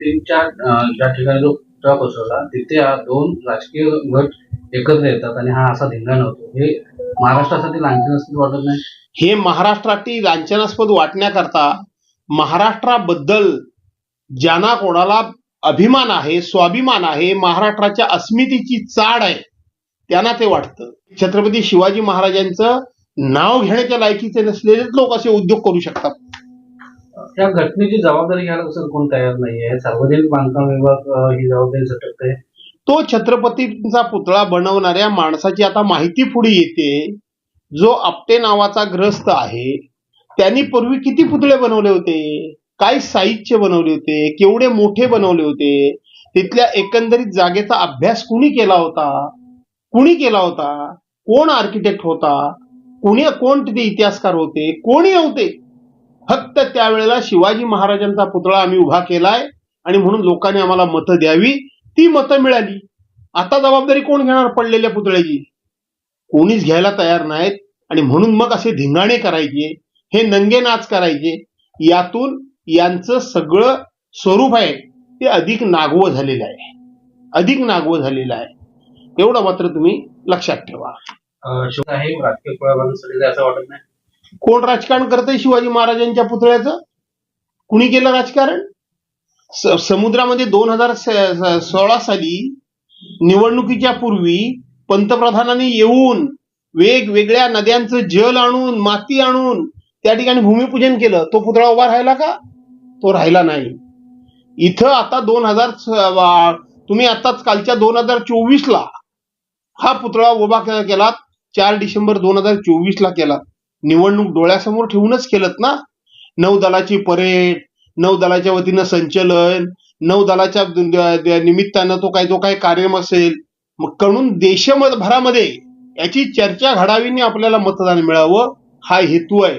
तीन चार ज्या ठिकाणी जो पुतळा कोसळला तिथे हा दोन राजकीय गट एकत्र येतात आणि हा असा धिंगाणा होतो. हे महाराष्ट्रासाठी लांछनास्पद वाटत नाही? हे महाराष्ट्रातील लांछनास्पद वाटण्याकरता महाराष्ट्राबद्दल ज्यांना कोणाला अभिमान आहे स्वाभिमान आहे महाराष्ट्राच्या अस्मितेची चाड आहे त्यांना ते वाटतं. छत्रपती शिवाजी महाराजांचं नाव घेण्याच्या लायकीचे नसलेलेच लोक असे उद्योग करू शकतात. या घटनेची जबाबदारी घ्यायला कसं कोण तयार नाहीये? सार्वजनिक बांधकाम विभाग अं, ही जबाबदारी झटकते. तो छत्रपतींचा पुतळा बनवणाऱ्या माणसाची आता माहिती पुढे येते. जो आपटे नावाचा ग्रस्त आहे त्यांनी पूर्वी किती पुतळे बनवले होते? काय साहित्य बनवले होते? केवढे मोठे बनवले होते? तिथल्या एकंदरीत जागेचा अभ्यास कुणी केला होता? कुणी केला होता? कोण आर्किटेक्ट होता? कुणी कोण तिथे इतिहासकार होते? कोणी होते फक्त त्यावेळेला शिवाजी महाराजांचा पुतळा आम्ही उभा केलाय आणि म्हणून लोकांनी आम्हाला मतं द्यावी. ती मतं मिळाली. आता जबाबदारी कोण घेणार पडलेल्या पुतळ्याची? कोणीच घ्यायला तयार नाहीत आणि म्हणून मग असे धिंगाणे करायचे हे नंगे नाच करायचे. यातून यांचं सगळं स्वरूप आहे. ते अधिक नागवं झालेलं आहे. अधिक नागवं झालेलं आहे. एवढं मात्र तुम्ही लक्षात ठेवा. शिवाय राजकीय असं वाटत नाही. कोण राजकारण करतंय शिवाजी महाराजांच्या पुतळ्याचं? कुणी केलं राजकारण? समुद्रामध्ये दोन हजार सोळा साली निवडणुकीच्या पूर्वी पंतप्रधानांनी येऊन वेगवेगळ्या नद्यांचं जल आणून माती आणून त्या ठिकाणी भूमिपूजन केलं. तो पुतळा उभा राहिला का? तो राहिला नाही. इथं आता दोन हजार तुम्ही आताच कालच्या दोन हजार चोवीस ला हा पुतळा उभा केला चार डिसेंबर दोन हजार चोवीस ला केला निवडणूक डोळ्यासमोर ठेवूनच केलं ना? नौदलाची परेड नौदलाच्या वतीनं संचलन नौदलाच्या निमित्तानं तो काय जो काही कार्यक्रम असेल? मग कळून देशभरामध्ये याची चर्चा घडावीने आपल्याला मतदान मिळावं हा हेतू आहे.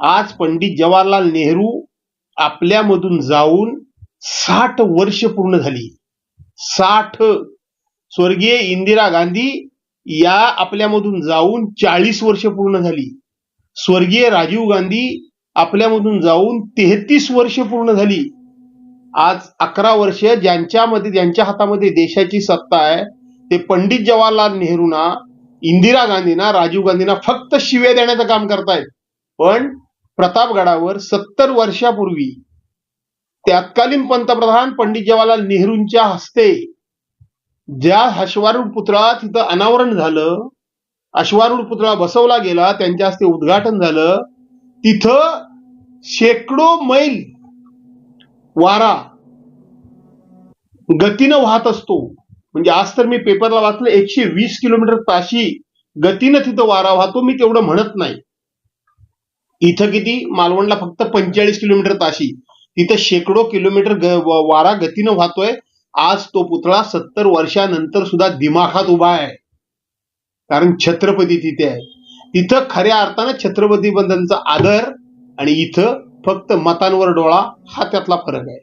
आज पंडित जवाहरलाल नेहरू आपल्यामधून जाऊन साठ वर्ष पूर्ण झाली. साठ. स्वर्गीय इंदिरा गांधी या आपल्यामधून जाऊन चाळीस वर्ष पूर्ण झाली. स्वर्गीय राजीव गांधी आपल्यामधून जाऊन तेहतीस वर्ष पूर्ण झाली. आज अकरा वर्ष ज्यांच्यामध्ये ज्यांच्या हातामध्ये देशाची सत्ता आहे ते पंडित जवाहरलाल नेहरूंना इंदिरा गांधींना राजीव गांधींना फक्त शिवे देण्याचं काम करतायत. पण प्रतापगडावर सत्तर वर्षापूर्वी तत्कालीन पंतप्रधान पंडित जवाहरलाल नेहरूंच्या हस्ते ज्या अश्वारूढ पुतळा तिथं अनावरण झालं अश्वारूढ पुतळा बसवला गेला त्यांच्या हस्ते उद्घाटन झालं. तिथं शेकडो मैल वारा गतीनं वाहत असतो. म्हणजे आज तर मी पेपरला वाचलं एकशे वीस किलोमीटर ताशी गतीनं तिथं वारा वाहतो मी तेवढं म्हणत नाही. इथं किती? मालवणला फक्त पंचेचाळीस किलोमीटर ताशी तिथं शेकडो किलोमीटर वारा गतीनं वाहतोय. आज तो पुतळा सत्तर वर्षानंतर सुद्धा दिमाखात उभा आहे. कारण छत्रपती तिथे आहे तिथं खऱ्या अर्थानं छत्रपती बंधनचा आदर आणि इथं फक्त मतांवर डोळा हा त्यातला फरक आहे.